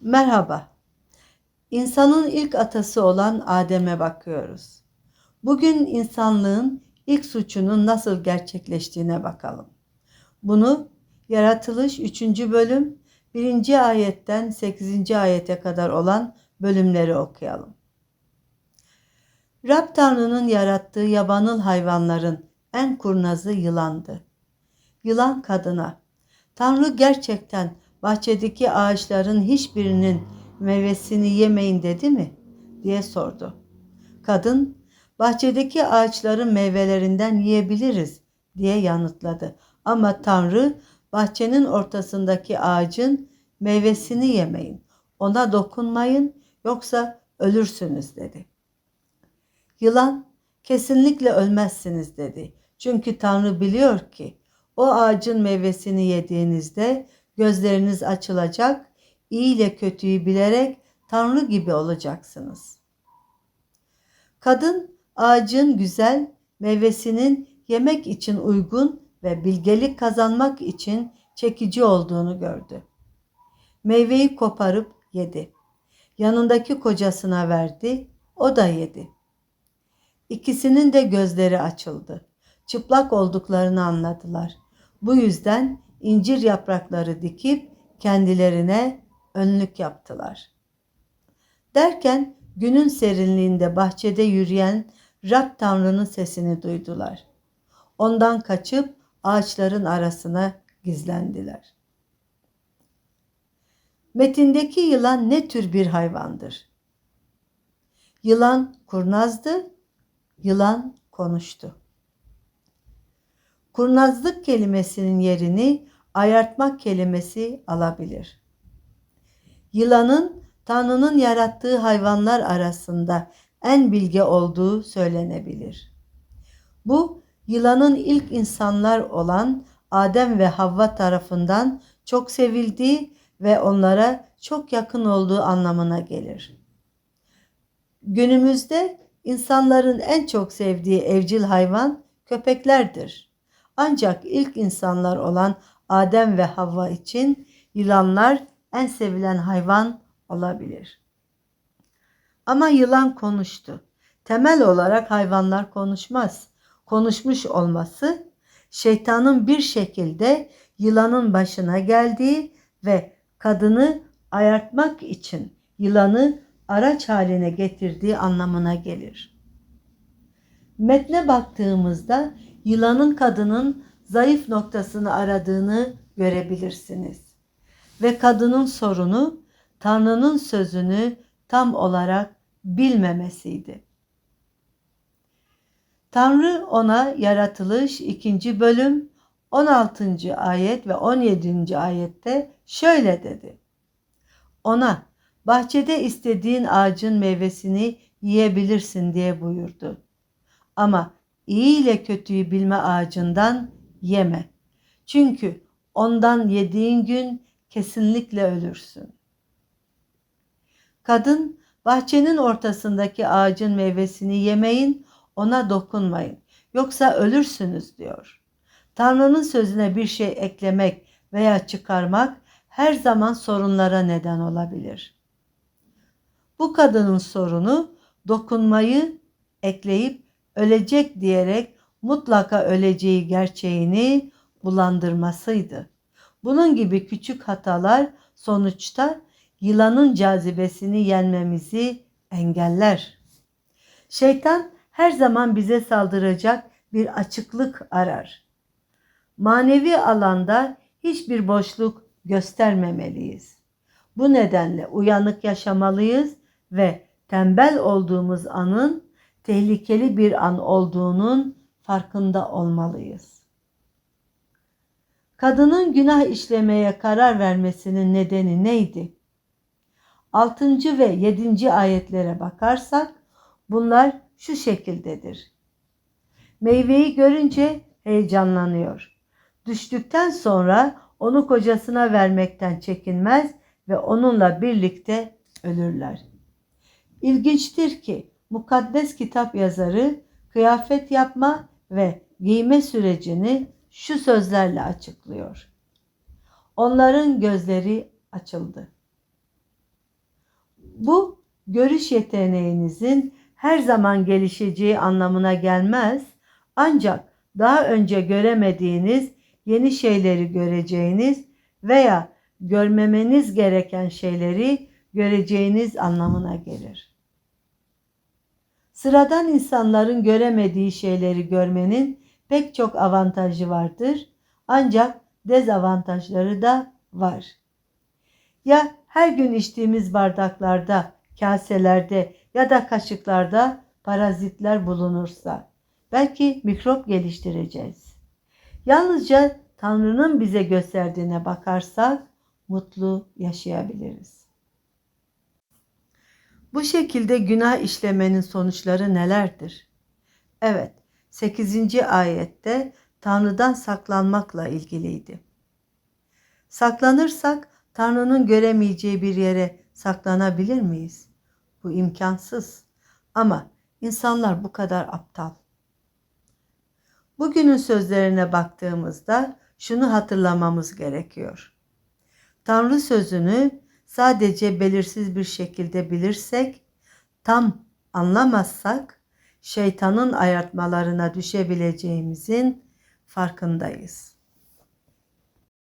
Merhaba. İnsanın ilk atası olan Adem'e bakıyoruz. Bugün insanlığın ilk suçunun nasıl gerçekleştiğine bakalım. Bunu Yaratılış 3. bölüm 1. ayetten 8. ayete kadar olan bölümleri okuyalım. Rab Tanrı'nın yarattığı yabanıl hayvanların en kurnazı yılandı. Yılan kadına, Tanrı gerçekten bahçedeki ağaçların hiçbirinin meyvesini yemeyin dedi mi? diye sordu. Kadın, bahçedeki ağaçların meyvelerinden yiyebiliriz diye yanıtladı. Ama Tanrı bahçenin ortasındaki ağacın meyvesini yemeyin. Ona dokunmayın yoksa ölürsünüz dedi. Yılan kesinlikle ölmezsiniz dedi. Çünkü Tanrı biliyor ki o ağacın meyvesini yediğinizde gözleriniz açılacak, iyi ile kötüyü bilerek Tanrı gibi olacaksınız. Kadın ağacın güzel meyvesinin yemek için uygun ve bilgelik kazanmak için çekici olduğunu gördü. Meyveyi koparıp yedi. Yanındaki kocasına verdi, o da yedi. İkisinin de gözleri açıldı. Çıplak olduklarını anladılar. Bu yüzden incir yaprakları dikip kendilerine önlük yaptılar. Derken günün serinliğinde bahçede yürüyen Rab Tanrı'nın sesini duydular. Ondan kaçıp ağaçların arasına gizlendiler. Metindeki yılan ne tür bir hayvandır? Yılan kurnazdı, yılan konuştu. Kurnazlık kelimesinin yerini ayartmak kelimesi alabilir. Yılanın Tanrı'nın yarattığı hayvanlar arasında en bilge olduğu söylenebilir. Bu yılanın ilk insanlar olan Adem ve Havva tarafından çok sevildiği ve onlara çok yakın olduğu anlamına gelir. Günümüzde insanların en çok sevdiği evcil hayvan köpeklerdir. Ancak ilk insanlar olan Adem ve Havva için yılanlar en sevilen hayvan olabilir. Ama yılan konuştu. Temel olarak hayvanlar konuşmaz. Konuşmuş olması şeytanın bir şekilde yılanın başına geldiği ve kadını ayartmak için yılanı araç haline getirdiği anlamına gelir. Metne baktığımızda yılanın kadının zayıf noktasını aradığını görebilirsiniz. Ve kadının sorunu Tanrı'nın sözünü tam olarak bilmemesiydi. Tanrı ona yaratılış 2. bölüm 16. ayet ve 17. ayette şöyle dedi. Ona bahçede istediğin ağacın meyvesini yiyebilirsin diye buyurdu. Ama iyi ile kötüyü bilme ağacından yeme. Çünkü ondan yediğin gün kesinlikle ölürsün. Kadın bahçenin ortasındaki ağacın meyvesini yemeyin, ona dokunmayın. Yoksa ölürsünüz diyor. Tanrı'nın sözüne bir şey eklemek veya çıkarmak her zaman sorunlara neden olabilir. Bu kadının sorunu dokunmayı ekleyip ölecek diyerek mutlaka öleceği gerçeğini bulandırmasıydı. Bunun gibi küçük hatalar sonuçta yılanın cazibesini yenmemizi engeller. Şeytan her zaman bize saldıracak bir açıklık arar. Manevi alanda hiçbir boşluk göstermemeliyiz. Bu nedenle uyanık yaşamalıyız ve tembel olduğumuz anın tehlikeli bir an olduğunun farkında olmalıyız. Kadının günah işlemeye karar vermesinin nedeni neydi? 6. ve 7. ayetlere bakarsak bunlar şu şekildedir. Meyveyi görünce heyecanlanıyor. Düştükten sonra onu kocasına vermekten çekinmez ve onunla birlikte ölürler. İlginçtir ki mukaddes kitap yazarı kıyafet yapma ve giyme sürecini şu sözlerle açıklıyor. Onların gözleri açıldı. Bu görüş yeteneğinizin her zaman gelişeceği anlamına gelmez. Ancak daha önce göremediğiniz yeni şeyleri göreceğiniz veya görmemeniz gereken şeyleri göreceğiniz anlamına gelir. Sıradan insanların göremediği şeyleri görmenin pek çok avantajı vardır. Ancak dezavantajları da var. Ya her gün içtiğimiz bardaklarda, kaselerde ya da kaşıklarda parazitler bulunursa belki mikrop geliştireceğiz. Yalnızca Tanrı'nın bize gösterdiğine bakarsak mutlu yaşayabiliriz. Bu şekilde günah işlemenin sonuçları nelerdir? Evet, 8. ayette Tanrı'dan saklanmakla ilgiliydi. Saklanırsak Tanrı'nın göremeyeceği bir yere saklanabilir miyiz? Bu imkansız. Ama insanlar bu kadar aptal. Bugünün sözlerine baktığımızda şunu hatırlamamız gerekiyor. Tanrı sözünü sadece belirsiz bir şekilde bilirsek, tam anlamazsak şeytanın ayartmalarına düşebileceğimizin farkındayız.